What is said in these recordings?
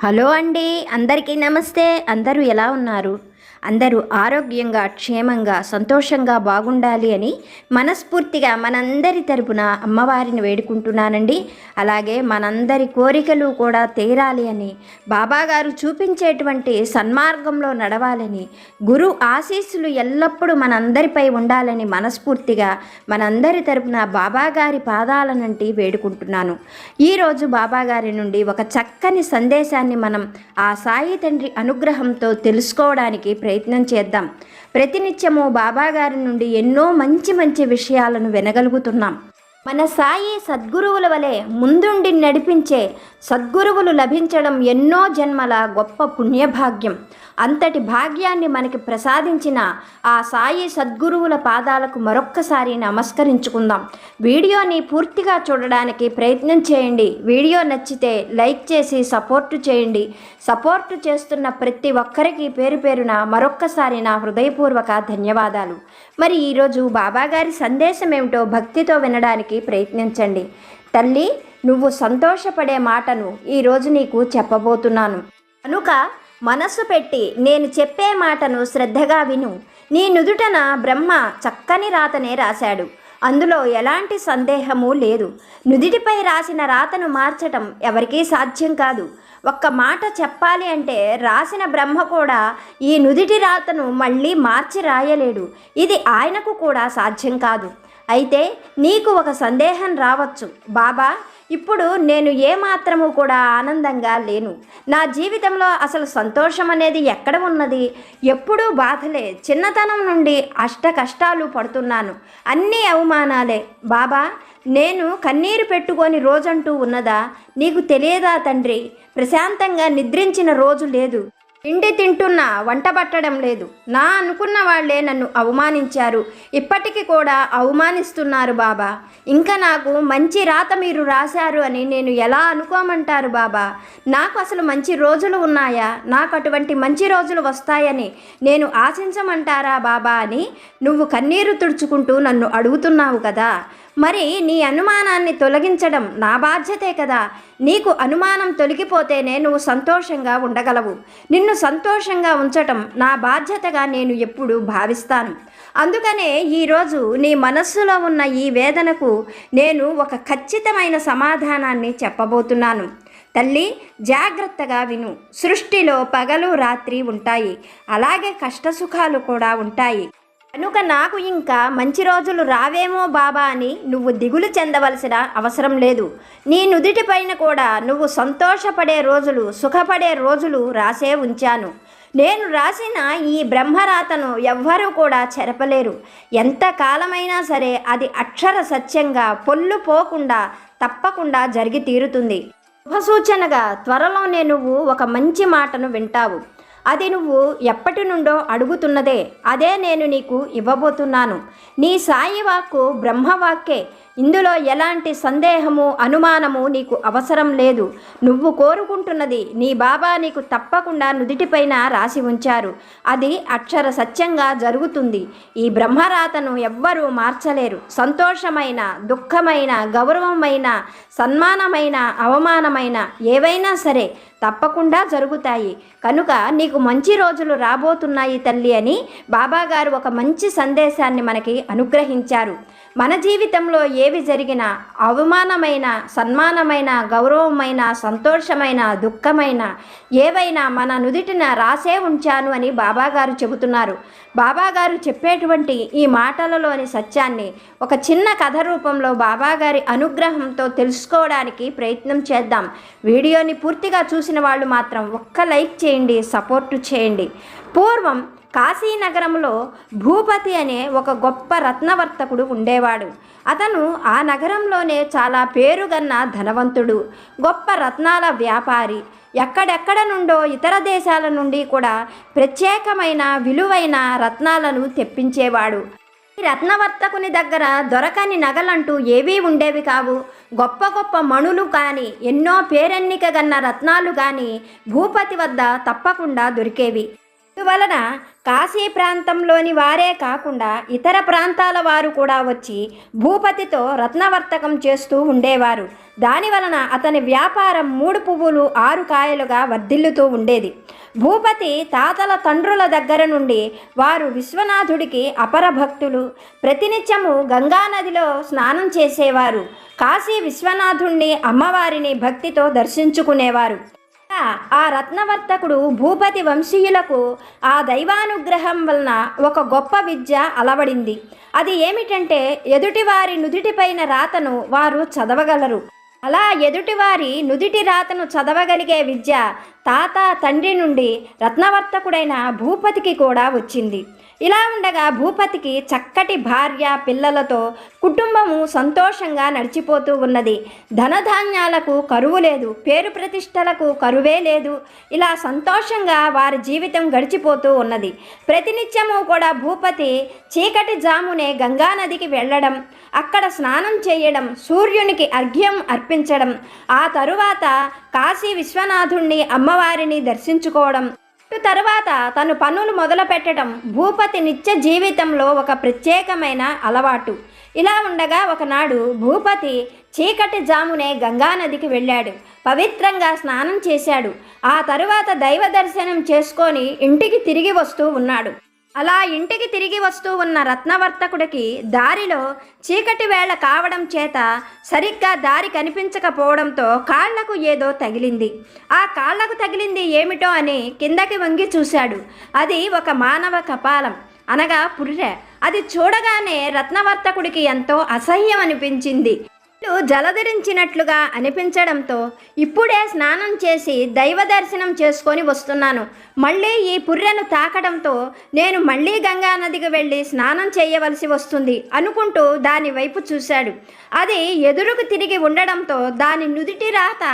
Hello అండి అందరికీ నమస్తే. అందరూ ఎలా ఉన్నారు? అందరూ ఆరోగ్యంగా క్షేమంగా సంతోషంగా బాగుండాలి అని మనస్ఫూర్తిగా మనందరి తరపున అమ్మవారిని వేడుకుంటున్నానండి. అలాగే మనందరి కోరికలు కూడా తీరాలి అని బాబాగారు చూపించేటువంటి సన్మార్గంలో నడవాలని గురు ఆశీస్సులు ఎల్లప్పుడూ మనందరిపై ఉండాలని మనస్ఫూర్తిగా మనందరి తరపున బాబాగారి పాదాలనంటి వేడుకుంటున్నాను. ఈరోజు బాబాగారి నుండి ఒక చక్కని సందేశాన్ని మనం ఆ సాయి తండ్రి అనుగ్రహంతో తెలుసుకోవడానికి ప్రయత్నం ప్రయత్నం చేద్దాం. ప్రతినిత్యము బాబాగారి నుండి ఎన్నో మంచి మంచి విషయాలను వినగలుగుతున్నాం. మన సాయి సద్గురువుల వలె ముందుండి నడిపించే సద్గురువులు లభించడం ఎన్నో జన్మల గొప్ప పుణ్యభాగ్యం. అంతటి భాగ్యాన్ని మనకి ప్రసాదించిన ఆ సాయి సద్గురువుల పాదాలకు మరొక్కసారి నమస్కరించుకుందాం. వీడియోని పూర్తిగా చూడడానికి ప్రయత్నం చేయండి. వీడియో నచ్చితే లైక్ చేసి సపోర్టు చేయండి. సపోర్టు చేస్తున్న ప్రతి ఒక్కరికి పేరు పేరున మరొక్కసారి నా హృదయపూర్వక ధన్యవాదాలు. మరి ఈరోజు బాబాగారి సందేశం ఏమిటో భక్తితో వినడానికి ప్రయత్నించండి. తల్లి నువ్వు సంతోషపడే మాటను ఈరోజు నీకు చెప్పబోతున్నాను. కనుక మనస్సు పెట్టి నేను చెప్పే మాటను శ్రద్ధగా విను. నీ నుదుటన బ్రహ్మ చక్కని రాతనే రాశాడు. అందులో ఎలాంటి సందేహము లేదు. నుదిటిపై రాసిన రాతను మార్చటం ఎవరికీ సాధ్యం కాదు. ఒక్క మాట చెప్పాలి అంటే రాసిన బ్రహ్మ కూడా ఈ నుదిటి రాతను మళ్ళీ మార్చి రాయలేడు. ఇది ఆయనకు కూడా సాధ్యం కాదు. అయితే నీకు ఒక సందేహం రావచ్చు. బాబా ఇప్పుడు నేను ఏమాత్రము కూడా ఆనందంగా లేను. నా జీవితంలో అసలు సంతోషం అనేది ఎక్కడ ఉన్నది? ఎప్పుడూ బాధలే చిన్నతనం నుండి అష్ట కష్టాలు పడుతున్నాను. అన్నీ అవమానాలే. బాబా నేను కన్నీరు పెట్టుకొని రోజంటూ ఉన్నదా? నీకు తెలియదా తండ్రి? ప్రశాంతంగా నిద్రించిన రోజు లేదు. తిండి తింటున్నా వంట పట్టడం లేదు. నా అనుకున్న వాళ్ళే నన్ను అవమానించారు. ఇప్పటికీ కూడా అవమానిస్తున్నారు బాబా. ఇంకా నాకు మంచి రాత మీరు రాశారు అని నేను ఎలా అనుకోమంటారు బాబా? నాకు అసలు మంచి రోజులు ఉన్నాయా? నాకు అటువంటి మంచి రోజులు వస్తాయని నేను ఆశించమంటారా బాబా అని నువ్వు కన్నీరు తుడుచుకుంటూ నన్ను అడుగుతున్నావు కదా? మరి నీ అనుమానాన్ని తొలగించడం నా బాధ్యతే కదా. నీకు అనుమానం తొలగిపోతేనే నువ్వు సంతోషంగా ఉండగలవు. నిన్ను సంతోషంగా ఉంచటం నా బాధ్యతగా నేను ఎప్పుడు భావిస్తాను. అందుకనే ఈరోజు నీ మనస్సులో ఉన్న ఈ వేదనకు నేను ఒక ఖచ్చితమైన సమాధానాన్ని చెప్పబోతున్నాను. తల్లి జాగ్రత్తగా విను. సృష్టిలో పగలు రాత్రి ఉంటాయి. అలాగే కష్టసుఖాలు కూడా ఉంటాయి. కనుక నాకు ఇంకా మంచి రోజులు రావేమో బాబా అని నువ్వు దిగులు చెందవలసిన అవసరం లేదు. నీ నుదిటి పైన కూడా నువ్వు సంతోషపడే రోజులు సుఖపడే రోజులు రాసే ఉంచాను. నేను రాసిన ఈ బ్రహ్మరాతను ఎవ్వరూ కూడా చెరపలేరు. ఎంత కాలమైనా సరే అది అక్షర సత్యంగా పొల్లు పోకుండా తప్పకుండా జరిగి తీరుతుంది. శుభసూచనగా త్వరలోనే నువ్వు ఒక మంచి మాటను వింటావు. అది నువ్వు ఎప్పటి నుండో అడుగుతున్నదే. అదే నేను నీకు ఇవ్వబోతున్నాను. నీ సాయి వాక్కు బ్రహ్మవాక్కే ఇందులో ఎలాంటి సందేహము అనుమానము నీకు అవసరం లేదు. నువ్వు కోరుకుంటున్నది నీ బాబా నీకు తప్పకుండా నుదిటిపైన రాసి ఉంచారు. అది అక్షర సత్యంగా జరుగుతుంది. ఈ బ్రహ్మరాతను ఎవ్వరూ మార్చలేరు. సంతోషమైన దుఃఖమైన గౌరవమైన సన్మానమైన అవమానమైన ఏవైనా సరే తప్పకుండా జరుగుతాయి. కనుక నీకు మంచి రోజులు రాబోతున్నాయి తల్లి అని బాబాగారు ఒక మంచి సందేశాన్ని మనకి అనుగ్రహించారు. మన జీవితంలో ఏవి జరిగినా అవమానమైన సన్మానమైన గౌరవమైన సంతోషమైన దుఃఖమైన ఏవైనా మన నుదిటిన రాసే ఉంచాను అని బాబాగారు చెబుతున్నారు. బాబాగారు చెప్పేటువంటి ఈ మాటలలోని సత్యాన్ని ఒక చిన్న కథ రూపంలో బాబాగారి అనుగ్రహంతో తెలుసుకోవడానికి ప్రయత్నం చేద్దాం. వీడియోని పూర్తిగా చూసిన వాళ్ళు మాత్రం ఒక్క లైక్ చేయండి సపోర్టు చేయండి. పూర్వం కాశీనగరంలో భూపతి అనే ఒక గొప్ప రత్నవర్తకుడు ఉండేవాడు. అతను ఆ నగరంలోనే చాలా పేరుగన్న ధనవంతుడు గొప్ప రత్నాల వ్యాపారి. ఎక్కడెక్కడ నుండో ఇతర దేశాల నుండి కూడా ప్రత్యేకమైన విలువైన రత్నాలను తెప్పించేవాడు. ఈ రత్నవర్తకుని దగ్గర దొరకని నగలంటూ ఏవీ ఉండేవి కావు. గొప్ప గొప్ప మణులు కానీ ఎన్నో పేరెన్నిక గన్న రత్నాలు కానీ భూపతి వద్ద తప్పకుండా దొరికేవి. అందువలన కాశీ ప్రాంతంలోని వారే కాకుండా ఇతర ప్రాంతాల వారు కూడా వచ్చి భూపతితో రత్నవర్తకం చేస్తూ ఉండేవారు. దానివలన అతని వ్యాపారం మూడు పువ్వులు ఆరు కాయలుగా వర్ధిల్లుతూ ఉండేది. భూపతి తాతల తండ్రుల దగ్గర నుండి వారు విశ్వనాథుడికి అపర భక్తులు. ప్రతినిత్యము గంగానదిలో స్నానం చేసేవారు. కాశీ విశ్వనాథుణ్ణి అమ్మవారిని భక్తితో దర్శించుకునేవారు. ఆ రత్నవర్తకుడు భూపతి వంశీయులకు ఆ దైవానుగ్రహం వలన ఒక గొప్ప విద్య అలవడింది. అది ఏమిటంటే ఎదుటివారి నుదిటిపైన రాతను వారు చదవగలరు. అలా ఎదుటివారి నుదిటి రాతను చదవగలిగే విద్య తాత తండ్రి నుండి రత్నవర్తకుడైన భూపతికి కూడా వచ్చింది. ఇలా ఉండగా భూపతికి చక్కటి భార్య పిల్లలతో కుటుంబము సంతోషంగా నడిచిపోతూ ఉన్నది. ధనధాన్యాలకు కరువు లేదు పేరు ప్రతిష్టలకు కరువే లేదు. ఇలా సంతోషంగా వారి జీవితం గడిచిపోతూ ఉన్నది. ప్రతినిత్యము కూడా భూపతి చీకటి జామునే గంగానదికి వెళ్ళడం అక్కడ స్నానం చేయడం సూర్యునికి అర్ఘ్యం అర్పించడం ఆ తరువాత కాశీ విశ్వనాథుణ్ణి అమ్మవారిని దర్శించుకోవడం తరువాత తను పనులు మొదలు పెట్టడం భూపతి నిత్య జీవితంలో ఒక ప్రత్యేకమైన అలవాటు. ఇలా ఉండగా ఒకనాడు భూపతి చీకటి జామునే గంగానదికి వెళ్ళాడు. పవిత్రంగా స్నానం చేశాడు. ఆ తరువాత దైవ దర్శనం చేసుకొని ఇంటికి తిరిగి వస్తూ ఉన్నాడు. అలా ఇంటికి తిరిగి వస్తూ ఉన్న రత్నవర్తకుడికి దారిలో చీకటి వేళ కావడం చేత సరిగ్గా దారి కనిపించకపోవడంతో కాళ్ళకు ఏదో తగిలింది. ఆ కాళ్ళకు తగిలింది ఏమిటో అని కిందకి వంగి చూశాడు. అది ఒక మానవ కపాలం. అనగా పుర్రె. అది చూడగానే రత్నవర్తకుడికి ఎంతో అసహ్యం అనిపించింది జలధరించినట్లుగా అనిపించడంతో ఇప్పుడే స్నానం చేసి దైవ దర్శనం చేసుకొని వస్తున్నాను. మళ్ళీ ఈ పుర్రెను తాకడంతో నేను మళ్ళీ గంగా నదికి వెళ్ళి స్నానం చేయవలసి వస్తుంది అనుకుంటూ దాని వైపు చూశాడు. అది ఎదురుకు తిరిగి ఉండడంతో దాని నుదిటి రాత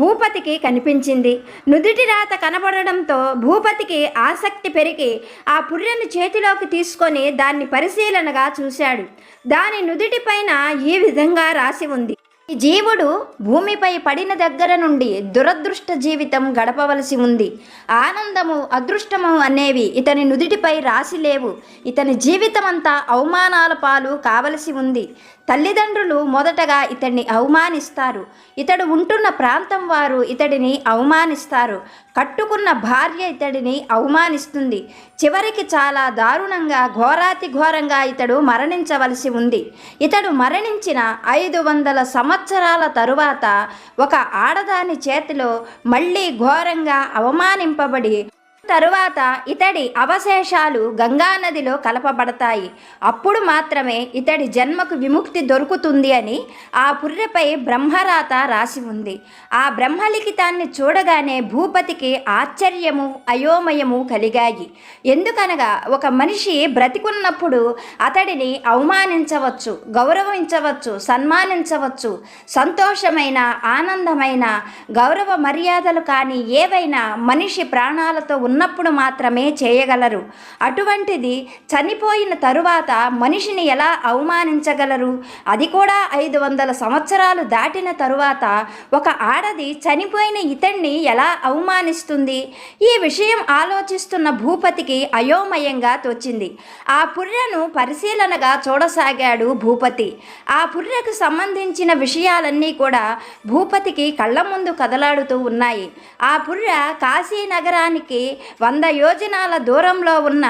భూపతికి కనిపించింది. నుదిటి రాత కనబడడంతో భూపతికి ఆసక్తి పెరిగి ఆ పుర్రెను చేతిలోకి తీసుకొని దాన్ని పరిశీలనగా చూశాడు. దాని నుదిటిపైన ఈ విధంగా రాసి ఉంది. ఈ జీవుడు భూమిపై పడిన దగ్గర నుండి దురదృష్ట జీవితం గడపవలసి ఉంది. ఆనందము అదృష్టము అనేవి ఇతని నుదిటిపై రాసి లేవు. ఇతని జీవితమంతా అవమానాల పాలు కావలసి ఉంది. తల్లిదండ్రులు మొదటగా ఇతడిని అవమానిస్తారు. ఇతడు ఉంటున్న ప్రాంతం వారు ఇతడిని అవమానిస్తారు. కట్టుకున్న భార్య ఇతడిని అవమానిస్తుంది. చివరికి చాలా దారుణంగా ఘోరాతి ఘోరంగా ఇతడు మరణించవలసి ఉంది. ఇతడు మరణించిన ఐదు వందల సంవత్సరాల తరువాత ఒక ఆడదాని చేతిలో మళ్ళీ ఘోరంగా అవమానింపబడి తరువాత ఇతడి అవశేషాలు గంగానదిలో కలపబడతాయి. అప్పుడు మాత్రమే ఇతడి జన్మకు విముక్తి దొరుకుతుంది అని ఆ పుర్రెపై బ్రహ్మరాత రాసి ఉంది. ఆ బ్రహ్మలిఖితాన్ని చూడగానే భూపతికి ఆశ్చర్యము అయోమయము కలిగాయి. ఎందుకనగా ఒక మనిషి బ్రతికున్నప్పుడు అతడిని అవమానించవచ్చు గౌరవించవచ్చు సన్మానించవచ్చు. సంతోషమైన ఆనందమైన గౌరవ మర్యాదలు కానీ ఏవైనా మనిషి ప్రాణాలతో ఉన్న ఉన్నప్పుడు మాత్రమే చేయగలరు. అటువంటిది చనిపోయిన తరువాత మనిషిని ఎలా అవమానించగలరు? అది కూడా ఐదు వందల సంవత్సరాలు దాటిన తరువాత ఒక ఆడది చనిపోయిన ఇతన్ని ఎలా అవమానిస్తుంది? ఈ విషయం ఆలోచిస్తున్న భూపతికి అయోమయంగా తోచింది. ఆ పుర్రెను పరిశీలనగా చూడసాగాడు భూపతి. ఆ పుర్రెకు సంబంధించిన విషయాలన్నీ కూడా భూపతికి కళ్ళ ముందు కదలాడుతూ ఉన్నాయి. ఆ పుర్రె కాశీ నగరానికి వంద యోజనాల దూరంలో ఉన్న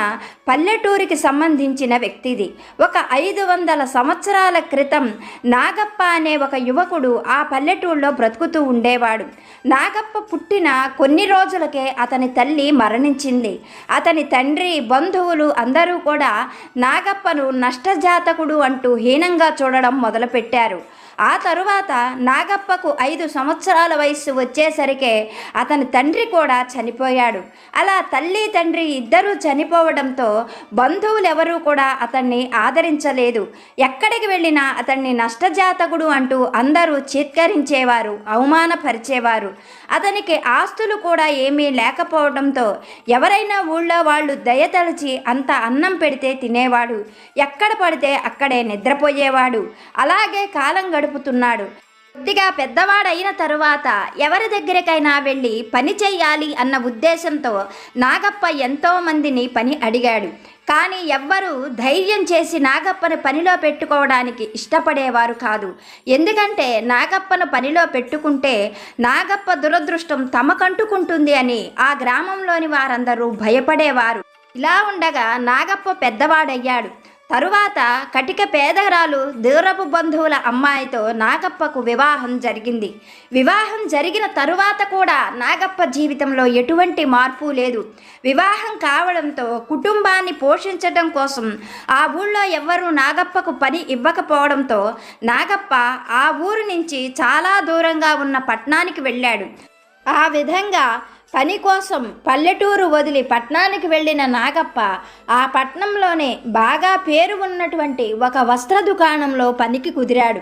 పల్లెటూరికి సంబంధించిన వ్యక్తిది. ఒక ఐదు వందల సంవత్సరాల క్రితం నాగప్ప అనే ఒక యువకుడు ఆ పల్లెటూరులో బ్రతుకుతూ ఉండేవాడు. నాగప్ప పుట్టిన కొన్ని రోజులకే అతని తల్లి మరణించింది. అతని తండ్రి బంధువులు అందరూ కూడా నాగప్పను నష్టజాతకుడు అంటూ హీనంగా చూడడం మొదలుపెట్టారు. ఆ తరువాత నాగప్పకు ఐదు సంవత్సరాల వయస్సు వచ్చేసరికే అతని తండ్రి కూడా చనిపోయాడు. అలా తల్లి తండ్రి ఇద్దరూ చనిపోవడంతో బంధువులు ఎవరూ కూడా అతన్ని ఆదరించలేదు. ఎక్కడికి వెళ్ళినా అతన్ని నష్టజాతకుడు అంటూ అందరూ చిత్కరించేవారు అవమానపరిచేవారు. అతనికి ఆస్తులు కూడా ఏమీ లేకపోవడంతో ఎవరైనా ఊళ్ళో వాళ్ళు దయతలిచి అంత అన్నం పెడితే తినేవాడు. ఎక్కడ పడితే అక్కడే నిద్రపోయేవాడు. అలాగే కాలం గడుపుతున్నాడు. కొద్దిగా పెద్దవాడైన తరువాత ఎవరి దగ్గరికైనా వెళ్ళి పని చేయాలి అన్న ఉద్దేశంతో నాగప్ప ఎంతోమందిని పని అడిగాడు. కానీ ఎవ్వరూ ధైర్యం చేసి నాగప్పను పనిలో పెట్టుకోవడానికి ఇష్టపడేవారు కాదు. ఎందుకంటే నాగప్పను పనిలో పెట్టుకుంటే నాగప్ప దురదృష్టం తమకంటుకుంటుంది అని ఆ గ్రామంలోని వారందరూ భయపడేవారు. ఇలా ఉండగా నాగప్ప పెద్దవాడయ్యాడు. తరువాత కటిక పేదరాలు దూరపు బంధువుల అమ్మాయితో నాగప్పకు వివాహం జరిగింది. వివాహం జరిగిన తరువాత కూడా నాగప్ప జీవితంలో ఎటువంటి మార్పు లేదు. వివాహం కావడంతో కుటుంబాన్ని పోషించడం కోసం ఆ ఊళ్ళో ఎవ్వరూ నాగప్పకు పని ఇవ్వకపోవడంతో నాగప్ప ఆ ఊరు నుంచి చాలా దూరంగా ఉన్న పట్టణానికి వెళ్ళాడు. ఆ విధంగా పని కోసం పల్లెటూరు వదిలి పట్నానికి వెళ్ళిన నాగప్ప ఆ పట్నంలోనే బాగా పేరు ఉన్నటువంటి ఒక వస్త్ర దుకాణంలో పనికి కుదిరాడు.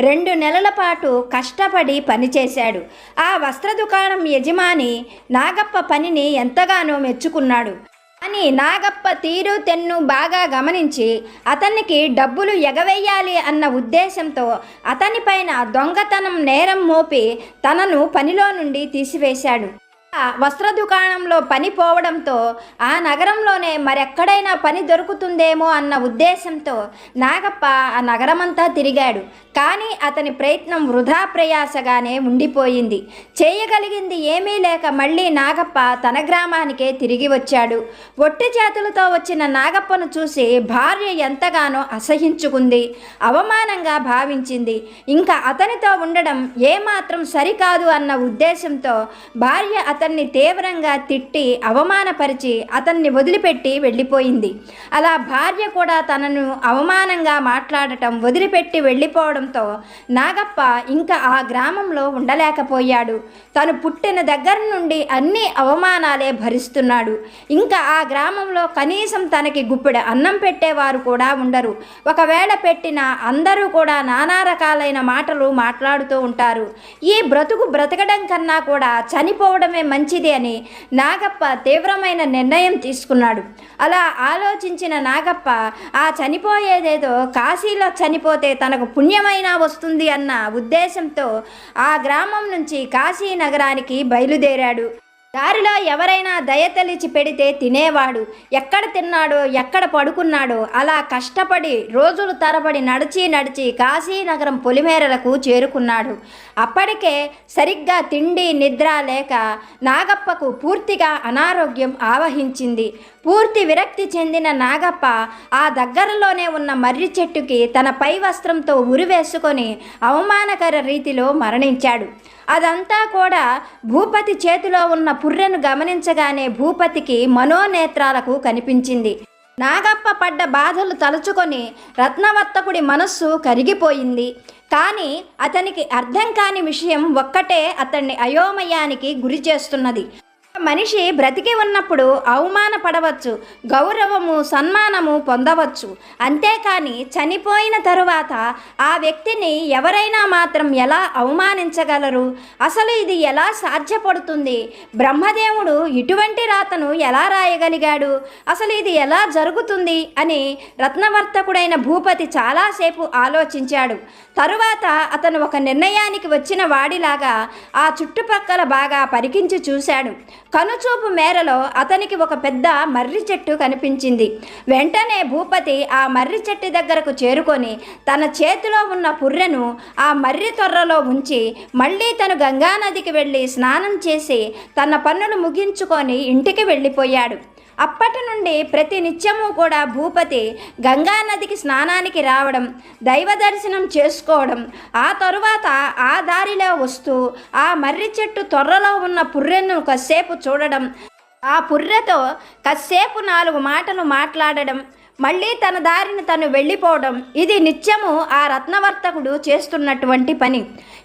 రెండు నెలల పాటు కష్టపడి పనిచేశాడు. ఆ వస్త్ర దుకాణం యజమాని నాగప్ప పనిని ఎంతగానో మెచ్చుకున్నాడు. కానీ నాగప్ప తీరు తెన్ను బాగా గమనించి అతనికి డబ్బులు ఎగవేయాలి అన్న ఉద్దేశంతో అతనిపైన దొంగతనం నేరం మోపి తనను పనిలో నుండి తీసివేశాడు. వస్త్ర దుకాణంలో పని పోవడంతో ఆ నగరంలోనే మరెక్కడైనా పని దొరుకుతుందేమో అన్న ఉద్దేశంతో నాగప్ప ఆ నగరమంతా తిరిగాడు. కానీ అతని ప్రయత్నం వృధా ప్రయాసగానే ఉండిపోయింది. చేయగలిగింది ఏమీ లేక మళ్ళీ నాగప్ప తన గ్రామానికే తిరిగి వచ్చాడు. ఒట్టి చేతులతో వచ్చిన నాగప్పను చూసి భార్య ఎంతగానో అసహించుకుంది. అవమానంగా భావించింది. ఇంకా అతనితో ఉండడం ఏమాత్రం సరికాదు అన్న ఉద్దేశంతో భార్య అతన్ని తీవ్రంగా తిట్టి అవమానపరిచి అతన్ని వదిలిపెట్టి వెళ్ళిపోయింది. అలా భార్య కూడా తనను అవమానంగా మాట్లాడటం వదిలిపెట్టి వెళ్ళిపోవడంతో నాగప్ప ఇంకా ఆ గ్రామంలో ఉండలేకపోయాడు. తను పుట్టిన దగ్గర నుండి అన్ని అవమానాలే భరిస్తున్నాడు. ఇంకా ఆ గ్రామంలో కనీసం తనకి గుప్పెడు అన్నం పెట్టేవారు కూడా ఉండరు. ఒకవేళ పెట్టిన అందరూ కూడా నానా రకాలైన మాటలు మాట్లాడుతూ ఉంటారు. ఈ బ్రతుకు బ్రతకడం కన్నా కూడా చనిపోవడమే మంచిది అని నాగప్ప తీవ్రమైన నిర్ణయం తీసుకున్నాడు. అలా ఆలోచించిన నాగప్ప ఆ చనిపోయేదేదో కాశీలో చనిపోతే తనకు పుణ్యమైనా వస్తుంది అన్న ఉద్దేశంతో ఆ గ్రామం నుంచి కాశీ నగరానికి బయలుదేరాడు. దారిలో ఎవరైనా దయతలిచి పెడితే తినేవాడు. ఎక్కడ తిన్నాడో ఎక్కడ పడుకున్నాడో అలా కష్టపడి రోజులు తరబడి నడిచి నడిచి కాశీనగరం పొలిమేరలకు చేరుకున్నాడు. అప్పటికే సరిగ్గా తిండి నిద్ర లేక నాగప్పకు పూర్తిగా అనారోగ్యం ఆవహించింది. పూర్తి విరక్తి చెందిన నాగప్ప ఆ దగ్గరలోనే ఉన్న మర్రి చెట్టుకి తన పై వస్త్రంతో ఉరివేసుకొని అవమానకర రీతిలో మరణించాడు. అదంతా కూడా భూపతి చేతిలో ఉన్న పుర్రెను గమనించగానే భూపతికి మనోనేత్రాలకు కనిపించింది. నాగప్ప పడ్డ బాధలు తలుచుకొని రత్నవర్తకుడి మనస్సు కరిగిపోయింది. కానీ అతనికి అర్థం కాని విషయం ఒక్కటే అతన్ని అయోమయానికి గురి చేస్తున్నది. మనిషి బ్రతికి ఉన్నప్పుడు అవమానపడవచ్చు గౌరవము సన్మానము పొందవచ్చు. అంతేకాని చనిపోయిన తరువాత ఆ వ్యక్తిని ఎవరైనా మాత్రం ఎలా అవమానించగలరు? అసలు ఇది ఎలా సాధ్యపడుతుంది? బ్రహ్మదేవుడు ఇటువంటి రాతను ఎలా రాయగలిగాడు? అసలు ఇది ఎలా జరుగుతుంది? అని రత్నవర్తకుడైన భూపతి చాలాసేపు ఆలోచించాడు. తరువాత అతను ఒక నిర్ణయానికి వచ్చిన వాడిలాగా ఆ చుట్టుపక్కల బాగా పరికించి చూశాడు. కనుచూపు మేరలో అతనికి ఒక పెద్ద మర్రి చెట్టు కనిపించింది. వెంటనే భూపతి ఆ మర్రి చెట్టు దగ్గరకు చేరుకొని తన చేతిలో ఉన్న పుర్రెను ఆ మర్రి తొర్రలో ఉంచి మళ్ళీ తను గంగానదికి వెళ్ళి స్నానం చేసి తన పన్నులు ముగించుకొని ఇంటికి వెళ్ళిపోయాడు. అప్పటి నుండి ప్రతి నిత్యము కూడా భూపతి గంగానదికి స్నానానికి రావడం దైవ దర్శనం చేసుకోవడం ఆ తరువాత ఆ దారిలో వస్తూ ఆ మర్రి చెట్టు తొర్రలో ఉన్న పుర్రెను కాసేపు చూడడం ఆ పుర్రెతో కాసేపు నాలుగు మాటలు మాట్లాడడం మళ్ళీ తన దారిని తను వెళ్ళిపోవడం ఇది నిత్యము ఆ రత్నవర్తకుడు చేస్తున్నటువంటి పని.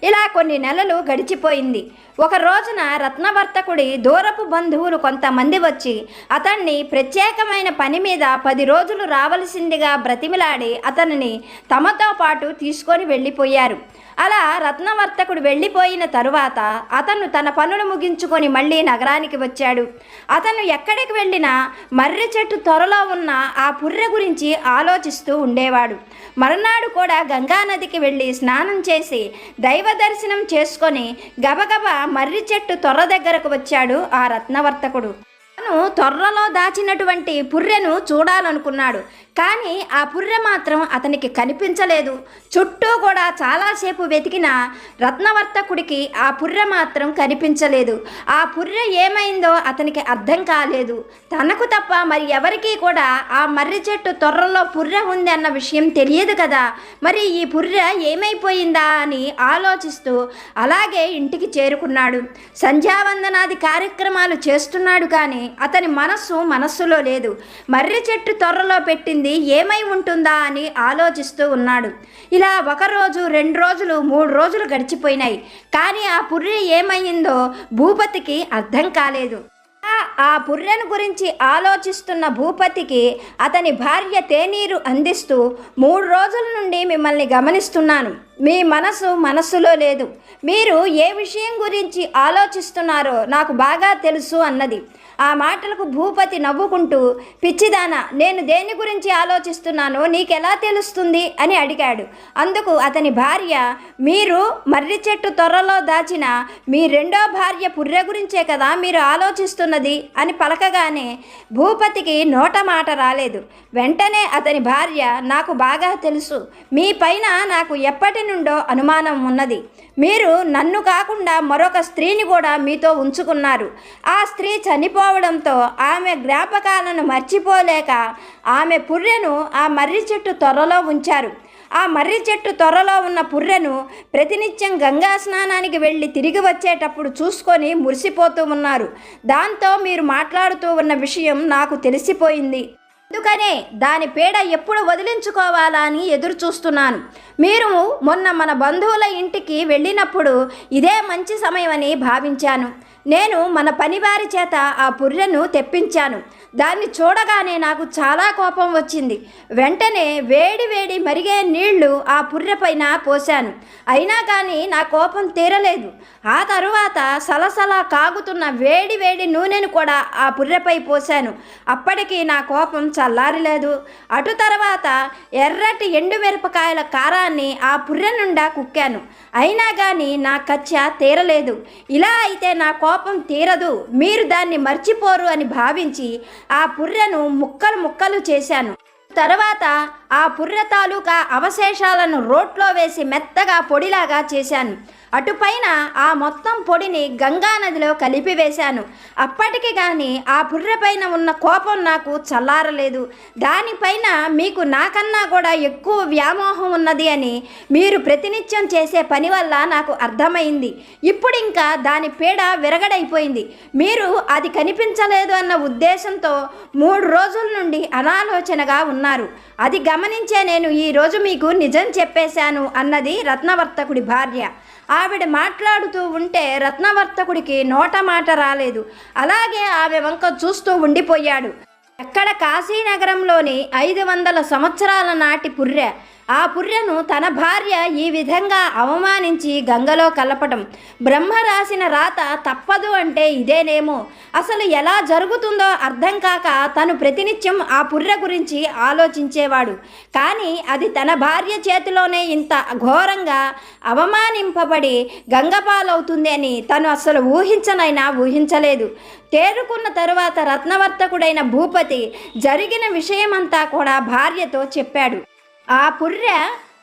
ఇలా కొన్ని నెలలు గడిచిపోయింది. ఒక రోజున రత్నవర్తకుడి దూరపు బంధువులు కొంతమంది వచ్చి అతన్ని ప్రత్యేకమైన పని మీద పది రోజులు రావలసిందిగా బ్రతిమిలాడి అతనిని తమతో పాటు తీసుకొని వెళ్ళిపోయారు. అలా రత్నవర్తకుడు వెళ్ళిపోయిన తరువాత అతను తన పనులు ముగించుకొని మళ్ళీ నగరానికి వచ్చాడు. అతను ఎక్కడికి వెళ్ళినా మర్రి చెట్టు త్వరలో ఉన్న ఆ పుర్రె పుర్రె గురించి ఆలోచిస్తూ ఉండేవాడు. మరునాడు కూడా గంగానదికి వెళ్ళి స్నానం చేసి దైవ దర్శనం చేసుకొని గబగబ మర్రి చెట్టు తొర్ర దగ్గరకు వచ్చాడు ఆ రత్నవర్తకుడు. తను తొర్రలో దాచినటువంటి పుర్రెను చూడాలనుకున్నాడు. కానీ ఆ పుర్రె మాత్రం అతనికి కనిపించలేదు. చుట్టూ కూడా చాలాసేపు వెతికిన రత్నవర్తకుడికి ఆ పుర్రె మాత్రం కనిపించలేదు. ఆ పుర్రె ఏమైందో అతనికి అర్థం కాలేదు. తనకు తప్ప మరి ఎవరికీ కూడా ఆ మర్రి చెట్టు తొర్రలో పుర్రె ఉంది అన్న విషయం తెలియదు కదా. మరి ఈ పుర్రె ఏమైపోయిందా అని ఆలోచిస్తూ అలాగే ఇంటికి చేరుకున్నాడు. సంధ్యావందనాది కార్యక్రమాలు చేస్తున్నాడు కానీ అతని మనస్సు మనస్సులో లేదు. మర్రి చెట్టు తొర్రలో పెట్టింది ఏమై ఉంటుందా అని ఆలోచిస్తూ ఉన్నాడు. ఇలా ఒక రోజు రెండు రోజులు మూడు రోజులు గడిచిపోయినాయి. కానీ ఆ పుర్రె ఏమైందో భూపతికి అర్థం కాలేదు. ఆ- ఆ పుర్రెను గురించి ఆలోచిస్తున్న భూపతికి అతని భార్య తేనీరు అందిస్తూ మూడు రోజుల నుండి మిమ్మల్ని గమనిస్తున్నాను. మీ మనసు మనస్సులో లేదు. మీరు ఏ విషయం గురించి ఆలోచిస్తున్నారో నాకు బాగా తెలుసు అన్నది. ఆ మాటలకు భూపతి నవ్వుకుంటూ పిచ్చిదానా నేను దేని గురించి ఆలోచిస్తున్నానో నీకెలా తెలుస్తుంది? అని అడిగాడు. అందుకు అతని భార్య మీరు మర్రి చెట్టు త్వరలో దాచిన మీ రెండో భార్య పుర్రె గురించే కదా మీరు ఆలోచిస్తున్నది? అని పలకగానే భూపతికి నోట మాట రాలేదు. వెంటనే అతని భార్య నాకు బాగా తెలుసు. మీ పైన నాకు ఎప్పటి నుండో అనుమానం ఉన్నది. మీరు నన్ను కాకుండా మరొక స్త్రీని కూడా మీతో ఉంచుకున్నారు. ఆ స్త్రీ చనిపోవడంతో ఆమె జ్ఞాపకాలను మర్చిపోలేక ఆమె పుర్రెను ఆ మర్రి చెట్టు త్వరలో ఉంచారు. ఆ మర్రి చెట్టు త్వరలో ఉన్న పుర్రెను ప్రతినిత్యం గంగా స్నానానికి వెళ్ళి తిరిగి వచ్చేటప్పుడు చూసుకొని మురిసిపోతూ ఉన్నారు. దాంతో మీరు మాట్లాడుతూ ఉన్న విషయం నాకు తెలిసిపోయింది. అందుకనే దాని పీడ ఎప్పుడు వదిలించుకోవాలా అని ఎదురు చూస్తున్నాను మీరు మొన్న మన బంధువుల ఇంటికి వెళ్ళినప్పుడు ఇదే మంచి సమయమని భావించాను. నేను మన పనివారి చేత ఆ పుర్రెను తెప్పించాను. దాన్ని చూడగానే నాకు చాలా కోపం వచ్చింది. వెంటనే వేడి వేడి మరిగే నీళ్ళు ఆ పుర్రె పైన పోశాను. అయినా కానీ నా కోపం తీరలేదు. ఆ తరువాత సలసలా కాగుతున్న వేడి వేడి నూనెను కూడా ఆ పుర్రెపై పోశాను. అప్పటికి నా కోపం చల్లారలేదు. అటు తర్వాత ఎర్రటి ఎండుమిరపకాయల కారాన్ని ఆ పుర్రె నుండా కుక్కాను. అయినా కానీ నా కచ్చ తీరలేదు. ఇలా అయితే నా కోపం తీరదు. మీరు దాన్ని మర్చిపోరు అని భావించి ఆ పుర్రెను ముక్కలు ముక్కలు చేశాను. తర్వాత ఆ పుర్ర తాలూకా అవశేషాలను రోట్లో వేసి మెత్తగా పొడిలాగా చేశాను. అటుపైన ఆ మొత్తం పొడిని గంగా నదిలో కలిపివేశాను అప్పటికి కానీ ఆ పుర్రె పైన ఉన్న కోపం నాకు చల్లారలేదు. దానిపైన మీకు నాకన్నా కూడా ఎక్కువ వ్యామోహం ఉన్నది అని మీరు ప్రతినిత్యం చేసే పని వల్ల నాకు అర్థమైంది. ఇప్పుడు ఇంకా దాని పీడ విరగడైపోయింది. మీరు అది కనిపించలేదు అన్న ఉద్దేశంతో మూడు రోజుల నుండి అనాలోచనగా ఉన్నారు. అది గమ గమనించే నేను ఈరోజు మీకు నిజం చెప్పేశాను అన్నది రత్నవర్తకుడి భార్య. ఆవిడ మాట్లాడుతూ ఉంటే రత్నవర్తకుడికి నోట మాట రాలేదు. అలాగే ఆమె వంక చూస్తూ ఉండిపోయాడు. ఎక్కడ కాశీనగరంలోని ఐదు వందల సంవత్సరాల నాటి పుర్రె ఆ పుర్రెను తన భార్య ఈ విధంగా అవమానించి గంగలో కలపటం. బ్రహ్మ రాసిన రాత తప్పదు అంటే ఇదేనేమో. అసలు ఎలా జరుగుతుందో అర్థం కాక తను ప్రతినిత్యం ఆ పుర్రె గురించి ఆలోచించేవాడు. కానీ అది తన భార్య చేతిలోనే ఇంత ఘోరంగా అవమానింపబడి గంగపాలవుతుంది అని తను అసలు ఊహించనైనా ఊహించలేదు. తేరుకున్న తరువాత రత్నవర్తకుడైన భూపతి జరిగిన విషయమంతా కూడా భార్యతో చెప్పాడు. ఆ పుర్రె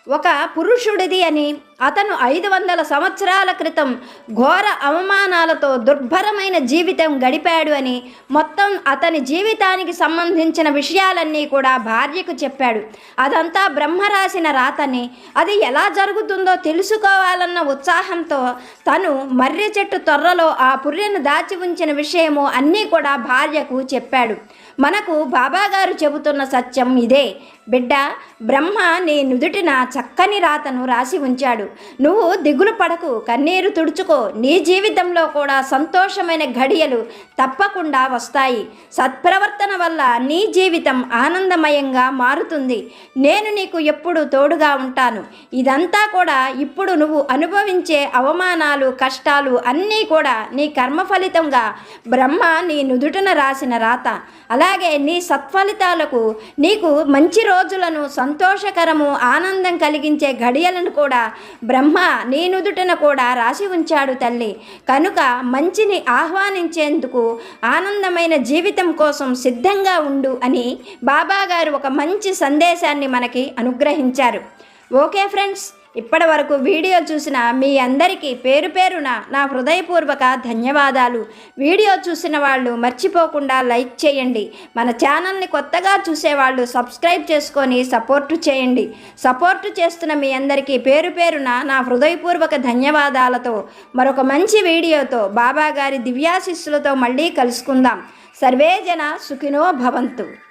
ఒక పురుషుడిది అని అతను ఐదు వందల సంవత్సరాల క్రితం ఘోర అవమానాలతో దుర్భరమైన జీవితం గడిపాడు అని మొత్తం అతని జీవితానికి సంబంధించిన విషయాలన్నీ కూడా భార్యకు చెప్పాడు. అదంతా బ్రహ్మ రాసిన రాతని అది ఎలా జరుగుతుందో తెలుసుకోవాలన్న ఉత్సాహంతో తను మర్రి చెట్టు తొర్రలో ఆ పుర్రెను దాచి ఉంచిన విషయము అన్నీ కూడా భార్యకు చెప్పాడు. మనకు బాబాగారు చెబుతున్న సత్యం ఇదే. బిడ్డ బ్రహ్మ నీ నుదుటిన చక్కని రాతను రాసి ఉంచాడు. నువ్వు దిగులు పడకు కన్నీరు తుడుచుకో. నీ జీవితంలో కూడా సంతోషమైన ఘడియలు తప్పకుండా వస్తాయి. సత్ప్రవర్తన వల్ల నీ జీవితం ఆనందమయంగా మారుతుంది. నేను నీకు ఎప్పుడు తోడుగా ఉంటాను. ఇదంతా కూడా ఇప్పుడు నువ్వు అనుభవించే అవమానాలు కష్టాలు అన్నీ కూడా నీ కర్మ ఫలితంగా బ్రహ్మ నీ నుదుటన రాసిన రాత. అలాగే నీ సత్ఫలితాలకు నీకు మంచి రోజులను సంతోషకరము ఆనందం కలిగించే ఘడియలను కూడా బ్రహ్మ నీ నుదుటన కూడా రాసి ఉంచాడు తల్లి. కనుక మంచిని ఆహ్వానించేందుకు ఆనందమైన జీవితం కోసం సిద్ధంగా ఉండు అని బాబాగారు ఒక మంచి సందేశాన్ని మనకి అనుగ్రహించారు. ఓకే ఫ్రెండ్స్ ఇప్పటి వరకు వీడియో చూసిన మీ అందరికీ పేరు పేరున నా హృదయపూర్వక ధన్యవాదాలు. వీడియో చూసిన వాళ్ళు మర్చిపోకుండా లైక్ చేయండి. మన ఛానల్ని కొత్తగా చూసేవాళ్ళు సబ్స్క్రైబ్ చేసుకొని సపోర్టు చేయండి. సపోర్టు చేస్తున్న మీ అందరికీ పేరు పేరున నా హృదయపూర్వక ధన్యవాదాలతో మరొక మంచి వీడియోతో బాబా గారి దివ్యాశిస్సులతో మళ్ళీ కలుసుకుందాం. సర్వే జన సుఖినో భవంతు.